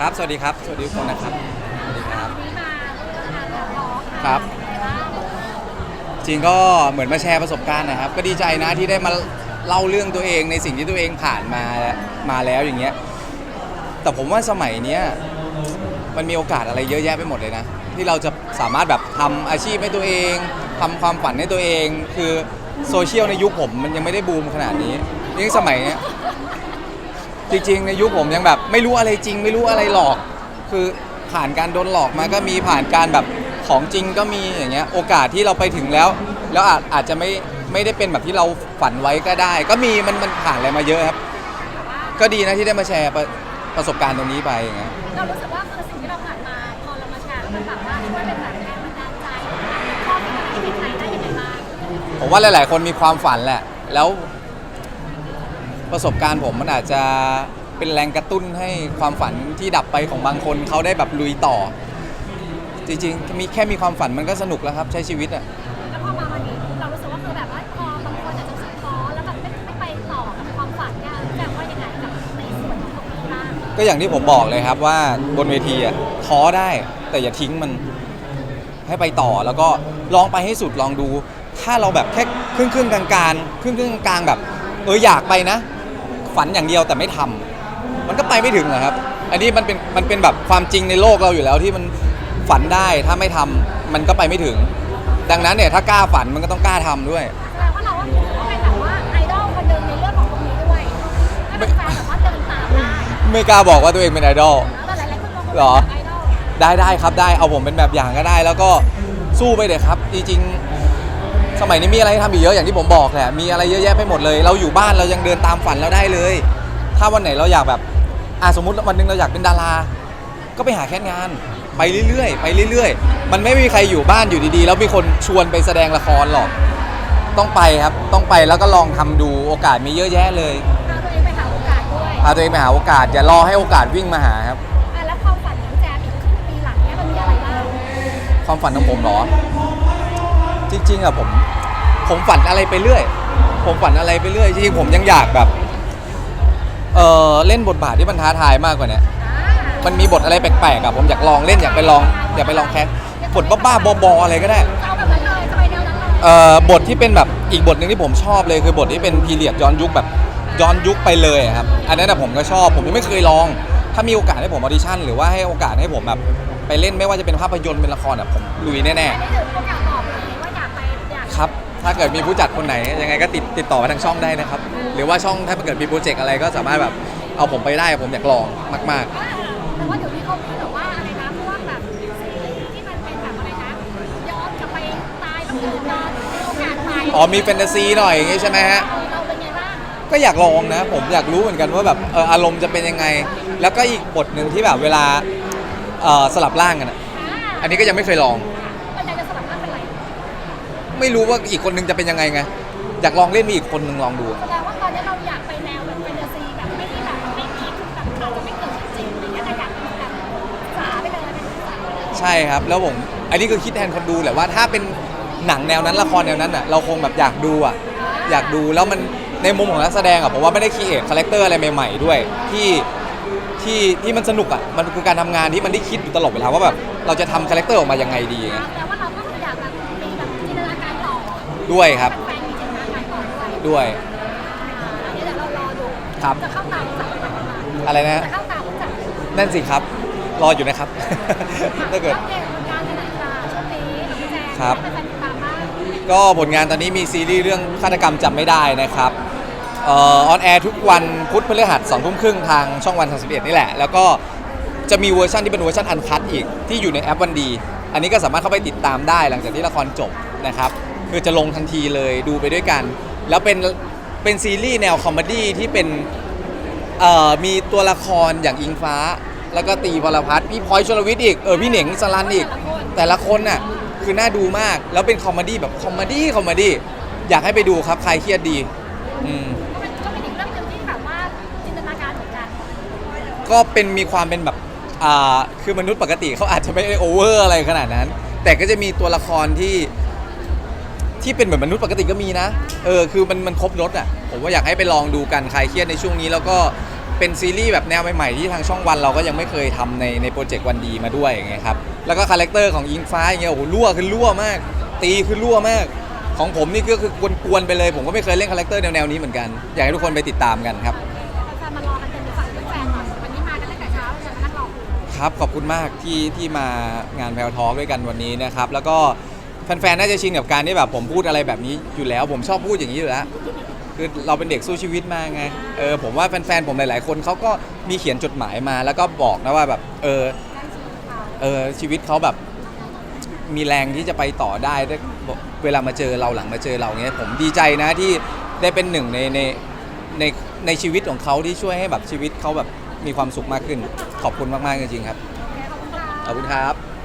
ครับ สวัสดีครับ สวัสดีทุกคนนะครับ สวัสดีครับวันนี้มาเรื่องงานแล้วเนาะครับ เป็นไงบ้างจริงก็เหมือนมาแชร์ประสบการณ์นะครับ ก็ดีใจนะที่ได้มาเล่าเรื่องตัวเองในสิ่งที่ตัวเองผ่านมามาแล้วอย่างเงี้ย แต่ผมว่าสมัยเนี้ยมันมีโอกาสอะไรเยอะแยะไปหมดเลยนะ ที่เราจะสามารถแบบทำอาชีพให้ตัวเองทำความฝันให้ตัวเอง คือโซเชียลในยุคผมมันยังไม่ได้บูมขนาดนี้ยิ่งสมัยเนี้ย จริงๆในยุคผมยังแบบ ไม่รู้อะไรจริง ไม่รู้อะไรหลอก คือผ่านการโดนหลอกมาก็มีผ่านการแบบของจริงก็มีอย่างเงี้ยโอกาสที่เราไปถึงแล้ว แล้วอาจอาจจะไม่ไม่ได้เป็นแบบที่เราฝันไว้ก็ได้ ก็มีมันมันผ่านอะไรมาเยอะครับ ก็ดีนะที่ได้มาแชร์ประประสบการณ์ตรงนี้ไปอย่างเงี้ย เรารู้สึกว่าคือสิ่งที่เราผ่านมาพอเรามาแชร์แล้วมันแบบว่าช่วยเป็นแบบแรงบันดาลใจข้อคิดของชีวิตไหนได้ยังไงบ้าง ผมว่าหลาย ๆ คนมีความฝันแหละ แล้ว ประสบการณ์ผมมันอาจจะเป็นแรงกระตุ้นให้ความฝันที่ดับไปของบางคนเขาได้แบบลุยต่อ จริงๆมีแค่มีความฝันมันก็สนุกแล้วครับใช้ชีวิตอะแล้วพอมาวันนี้เรารู้สึกว่าคือแบบว่าพอบางคนอาจจะรู้สึกท้อแล้วแบบไม่ไม่ไปต่อกับความฝันเนี่ยแจ้งว่ายังไงกับในส่วนของตรงนี้บ้างก็อย่างที่ผมบอกเลยครับว่าบนเวทีอะท้อได้แต่อย่าทิ้งมันให้ไปต่อแล้วก็ลองไปให้สุดลองดู ถ้าเราแบบแค่ครึ่งครึ่งๆกลางกลางครึ่งครึ่งๆกลางๆแบบเอออยากไปนะ ฝันอย่างเดียวแต่ไม่ทำมันก็ไปไม่ถึงนะครับ อันนี้มันเป็นมันเป็นแบบความจริงในโลกเราอยู่แล้วที่มันฝันได้ถ้าไม่ทำมันก็ไปไม่ถึง ดังนั้นเนี่ยถ้ากล้าฝันมันก็ต้องกล้าทำด้วย แสดงว่าเราก็ถือว่าเป็นแบบว่าไอดอลคนหนึ่งในเรื่องของตรงนี้ด้วยก็เป็นแฟนแบบว่าเดินตามได้ไม่กล้าบอกว่าตัวเองเป็นไอดอลแต่หลายๆคนมองว่าหรอ เป็นไอดอล ได้ได้ครับได้เอาผมเป็นแบบอย่างก็ได้ แล้วก็สู้ไปเลยครับ จริงๆ สมัยนี้มีอะไรให้ทำอีกเยอะอย่างที่ผมบอกแหละมีอะไรเยอะแยะไปหมดเลย เราอยู่บ้านเรายังเดินตามฝันเราได้เลย ถ้าวันไหนเราอยากแบบอะสมมติวันหนึงเราอยากเป็นดารา ก็ไปหาแค่งาน ไปเรื่อยๆ ไปเรื่อยๆ มันไม่มีใครอยู่บ้านอยู่ดีๆ แล้วมีคนชวนไปแสดงละครหรอก ต้องไปครับ ต้องไปแล้วก็ลองทำดูโอกาสมีเยอะแยะเลยพาตัวเองไปหาโอกาสด้วยพาตัวเองไปหาโอกาสอย่ารอให้โอกาสวิ่งมาหาครับ อะแล้วความฝันของแจมอีกครึ่งปีหลังเนี่ยมันมีอะไรบ้าง ความฝันของผมเหรอ จริงๆอะผมผมฝันอะไรไปเรื่อย ผมฝันอะไรไปเรื่อยจริงๆผมยังอยากแบบเออเล่นบทบาทที่มันท้าทายมากกว่าเนี้ยอ่ามันมีบทอะไรแปลกๆอะผมอยากลองเล่นอยากไปลองอยากไปลองแคสบทบ้าๆบอๆอะไรก็ได้จะเอาแบบนั้นเลยจะไปแนวนั้นเลยเอ่อบทที่เป็นแบบอีกบทหนึ่งที่ผมชอบเลย คือบทที่เป็นพีเรียดย้อนยุคแบบย้อนยุคไปเลยอะครับอันนั้นนะผมก็ชอบผมยังไม่เคยลอง ถ้ามีโอกาสให้ผมออดิชั่น หรือว่าให้โอกาสให้ผมแบบไปเล่นไม่ว่าจะเป็นภาพยนตร์เป็นละครอะผมลุยแน่อันนี้คือพวกอยากบอ ถ้าเกิดมีผู้จัดคนไหน ยังไงก็ติดติดต่อมาทางช่องได้นะครับ หรือว่าช่องถ้าเกิดมีโปรเจกต์อะไรก็สามารถแบบเอาผมไปได้ผมอยากลองมากแต่ว่าเดี๋ยวนี้เขามีแบบว่าอะไรนะพวกแบบซีรีส์ที่มันเป็นแบบอะไรนะย้อนกลับไปตายแล้วเกิดมาในโอกาสใหม่ๆอ๋อมีแฟนตาซีหน่อยอย่างงี้ใช่ไหมฮะ เราเป็นไงบ้างก็อยากลองนะ ผมอยากรู้เหมือนกันว่าแบบเอออารมณ์จะเป็นยังไง แล้วก็อีกบทหนึ่งที่แบบเวลาเอ่อสลับร่างกันอะอ่าอันนี้ก็ยังไม่เคยลอง เป็นไงจะสลับร่างเป็นไร ไม่รู้ว่าอีกคนนึงจะเป็นยังไงไงอยากลองเล่นมีอีกคนนึงลองดู แสดงว่าตอนนี้เราอยากไปแนวแบบแฟนตาซีแบบไม่ได้แบบไม่คิดแบบอาจจะไม่เกิดขึ้นจริงอะไรเงี้ยแต่อยากเป็นแบบสาไปเลยเป็นสาไปเลยใช่ครับ แล้วผมอันนี้คือคิดแทนคนดูแหละว่าถ้าเป็นหนังแนวนั้นละครแนวนั้นอะเราคงแบบอยากดูอะอยากดูแล้วมันในมุมของนักแสดงอะผมว่าไม่ได้คีเอทคาแรคเตอร์อะไรใหม่ๆด้วยที่ที่ที่มันสนุกอะมันคือการทำงานที่มันได้คิดอยู่ตลอดเวลาว่าแบบเราจะทำคาแรคเตอร์ออกมายังไงดีไง แต่ ด้วยครับแฟนมีจินตนาการต่อด้วยด้วยอันนี้เดี๋ยวเรารอดูครับจะเข้าตามจับมันมาอะไรนะจะเข้าตามจับนั่นสิครับ รออยู่นะครับ ถ้าเกิดอัปเดตผลงานกันหน่อยค่ะช่วงนี้น้องแจงครับให้แฟนๆติดตามบ้างก็ผลงานตอนนี้มีซีรีส์เรื่องฆาตกรรมจำไม่ได้นะครับเออนแอร์ทุกวันพุธพฤหัสสองทุ่มครึ่งทางช่องวัน31นี่แหละ แล้วก็จะมีเวอร์ชันที่เป็นเวอร์ชันอันคัดอีกที่อยู่ในแอปวันดี อันนี้ก็สามารถเข้าไปติดตามได้หลังจากที่ละครจบนะครับ คือจะลงทันทีเลยดูไปด้วยกัน แล้วเป็นเป็นซีรีส์แนวคอมเมดี้ที่เป็นเอ่อมีตัวละครอย่างอิงฟ้า แล้วก็ตีพลพัฒน์พี่พลอยชลวิทย์อีกเออพี่เหน่งสลันอีก แต่ละคนน่ะคือน่าดูมากแล้วเป็นคอมเมดี้แบบคอมเมดี้คอมเมดี้อยากให้ไปดูครับใครเครียดดีอืมก็เป็นก็เป็นอีกเรื่องหนึ่งที่แบบว่าจินตนาการเหมือนกันก็เป็นมีความเป็นแบบอ่าคือมนุษย์ปกติเขาอาจจะไม่ได้โอเวอร์อะไรขนาดนั้น แต่ก็จะมีตัวละครที่ ที่เป็นเหมือนมนุษย์ปกติก็มีนะ เออ คือมันมันครบรถอะ ผมว่าอยากให้ไปลองดูกันใครเครียดในช่วงนี้ แล้วก็เป็นซีรีส์แบบแนวใหม่ๆที่ทางช่องวันเราก็ยังไม่เคยทำในในโปรเจกต์วันดีมาด้วยอย่างเงี้ยครับ แล้วก็คาแรคเตอร์ของอิงฟ้าอย่างเงี้ย โอ้โหรั่วคือรั่วมาก ตีคือรั่วมาก ของผมนี่ก็คือกวนๆไปเลย ผมก็ไม่เคยเล่นคาแรคเตอร์แนวๆนี้เหมือนกัน อยากให้ทุกคนไปติดตามกันครับ แฟนๆมารอกันเต็มเลยฝั่งแฟนๆหน่อยวันนี้มากันตั้งแต่เช้าจนกระทั่งรอ ครับขอบคุณมากที่ที่มางานแพลวทอด้วยกันวันนี้นะครับ แล้วก็ แฟนๆ น่าจะชินกับการที่แบบผมพูดอะไรแบบนี้อยู่แล้ว ผมชอบพูดอย่างนี้อยู่แล้ว คือเราเป็นเด็กสู้ชีวิตมาไง เออผมว่าแฟนๆ ผมหลายๆ คนเขาก็มีเขียนจดหมายมา แล้วก็บอกนะว่าแบบเออเออชีวิตเขาแบบ มีแรงที่จะไปต่อได้ด้วยเวลามาเจอเราหลังมาเจอเราเงี้ยผมดีใจนะที่ได้เป็นหนึ่งในในในในชีวิตของเขาที่ช่วยให้แบบชีวิตเขาแบบมีความสุขมากขึ้น ขอบคุณมากๆจริงๆครับขอบคุณค่ะขอบคุณครับ